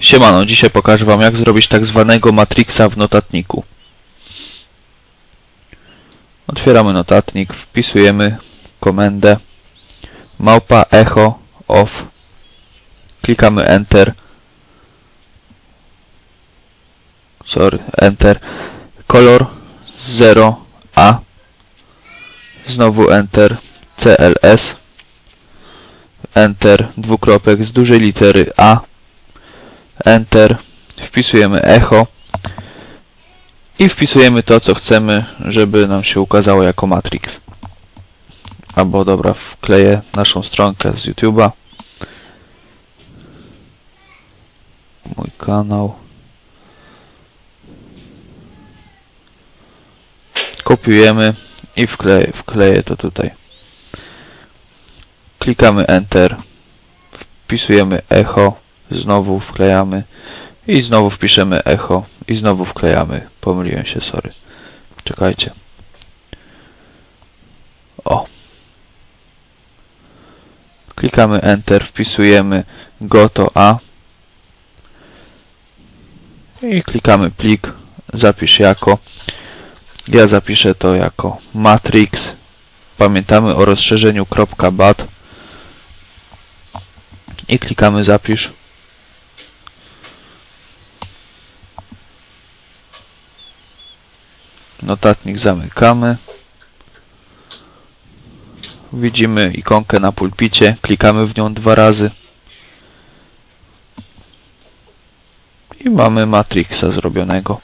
Siemano, dzisiaj pokażę Wam jak zrobić tak zwanego Matrixa w notatniku. Otwieramy notatnik, wpisujemy komendę małpa echo off, klikamy enter, sorry, enter, kolor 0a, znowu enter, cls, enter, dwukropek z dużej litery A, Enter, wpisujemy echo i wpisujemy to, co chcemy, żeby nam się ukazało jako Matrix. Albo dobra, wkleję naszą stronkę z YouTube'a. Mój kanał. Kopiujemy i wkleję, wkleję to tutaj. Klikamy Enter. Wpisujemy echo znowu wklejamy i znowu wpiszemy echo i znowu wklejamy. Pomyliłem się, sorry. Czekajcie. O. Klikamy Enter, wpisujemy goto A i klikamy plik, zapisz jako. Ja zapiszę to jako matrix. Pamiętamy o rozszerzeniu .bat i klikamy zapisz. Notatnik zamykamy. Widzimy ikonkę na pulpicie, klikamy w nią dwa razy. I mamy Matrixa zrobionego.